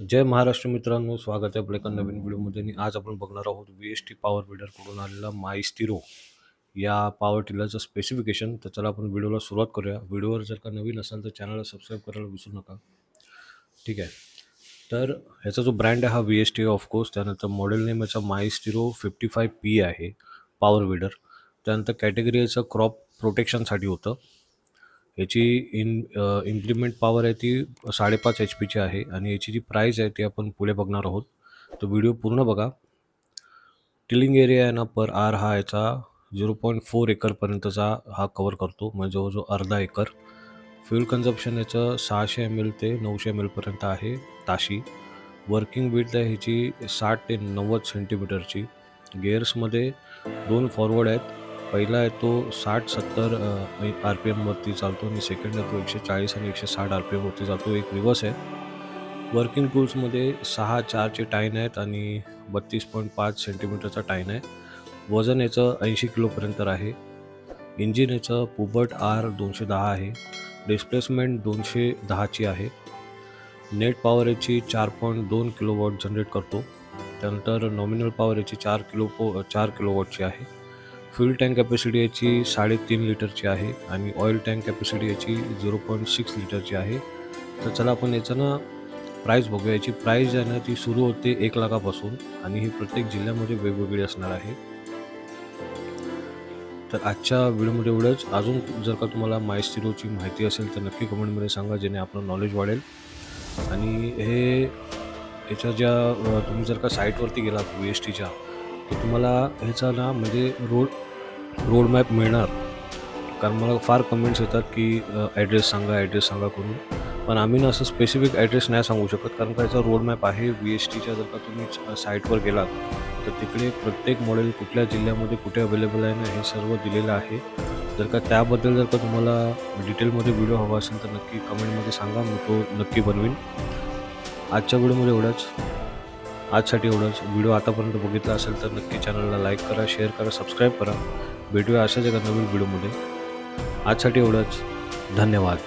जय महाराष्ट्र मित्रांनो स्वागत आहे आपल्या एका नवीन व्हिडिओमध्ये. आणि आज आपण बघणार आहोत व्ही एस टी पॉवर बिल्डरकडून आलेला मायस्टिरो या पॉवर टिलरचं स्पेसिफिकेशन तर चला आपण व्हिडिओला सुरुवात करूया. व्हिडिओवर जर का नवीन असाल तर चॅनलला सबस्क्राईब करायला विसरू नका. ठीक आहे. तर ह्याचा जो ब्रँड आहे हा V S T of course त्यानंतर मॉडेल नेम याचा मायस्टिरो फिफ्टी फाय पी आहे पॉवर बिल्डर त्यानंतर कॅटेगरी याचं क्रॉप प्रोटेक्शनसाठी होतं. याची इन इम्प्लिमेंट पॉवर आहे ती साडेपाच एच पीची आहे आणि याची जी प्राईस आहे ती आपण पुढे बघणार आहोत. तो व्हिडिओ पूर्ण बघा. टिलिंग एरिया आहे ना पर आर हा याचा झिरो पॉईंट फोर एकरपर्यंतचा हा कवर करतो. म्हणजे जवळजवळ अर्धा एकर. फ्युल कन्झप्शन याचं सहाशे एम एल ते नऊशे एम एलपर्यंत आहे ताशी. वर्किंग विथ आहे ह्याची साठ ते नव्वद सेंटीमीटरची गेअर्समध्ये दोन फॉरवर्ड आहेत. पहिला आहे तो साठ सत्तर आर पी एमवरती चालतो आणि सेकंड आहे तो एकशे चाळीस आणि एकशे साठ आर पी एमवरती चालतो एक रिवर्स आहे. वर्किंग टूल्समध्ये सहा चारचे टाईन आहेत आणि बत्तीस पॉईंट पाच सेंटीमीटरचा टाईन आहे. वजन याचं ऐंशी किलोपर्यंत आहे. इंजिन याचं पुबट आर दोनशे दहा आहे. डिस्प्लेसमेंट दोनशे दहाची आहे. नेट पॉवर याची चार पॉईंट दोन किलो वॉट जनरेट करतो. त्यानंतर नॉमिनल पॉवर याची चार किलो पो चार किलो वॉटची आहे. फ्यूल टँक कॅपॅसिटी याची साडेतीन लिटरची आहे आणि ऑइल टँक कॅपॅसिटी याची झिरो पॉईंट सिक्स लिटरची आहे. तर चला आपण याचं ना प्राईस बघूया. याची प्राईस आहे ना ती सुरू होते एक लाखापासून आणि ही प्रत्येक जिल्ह्यामध्ये वेगवेगळी असणार आहे. तर आजच्या व्हिडिओमध्ये एवढंच. अजून जर का तुम्हाला मायस्टिरोची माहिती असेल तर नक्की कमेंटमध्ये सांगा जेणे आपलं नॉलेज वाढेल. आणि हे याच्या ज्या तुम्ही जर का साईटवरती गेलात व्ही एस टीच्या तर तुम्हाला ह्याचा ना म्हणजे रोड रोड मॅप मिळणार. कारण मला फार कमेंट्स येतात की ॲड्रेस सांगा ॲड्रेस सांगा करून. पण आम्ही ना असं स्पेसिफिक ॲड्रेस नाही सांगू शकत. कारण का याचा रोड मॅप आहे व्ही एस टीच्या जर का तुम्ही साईटवर गेलात तर तिकडे प्रत्येक मॉडेल कुठल्या जिल्ह्यामध्ये कुठे अवेलेबल आहे ना हे सर्व दिलेलं आहे. जर का त्याबद्दल जर का तुम्हाला डिटेलमध्ये व्हिडिओ हवा असेल तर नक्की कमेंटमध्ये सांगा. मी तो नक्की बनवीन. आजच्या व्हिडिओमध्ये एवढंच. आजसाठी एवढंच. व्हिडिओ आतापर्यंत बघितला असेल तर नक्की चॅनलला लाईक करा शेअर करा सबस्क्राईब करा. भेटूया अशाच एका नवीन व्हिडिओमध्ये. आजसाठी एवढंच. धन्यवाद.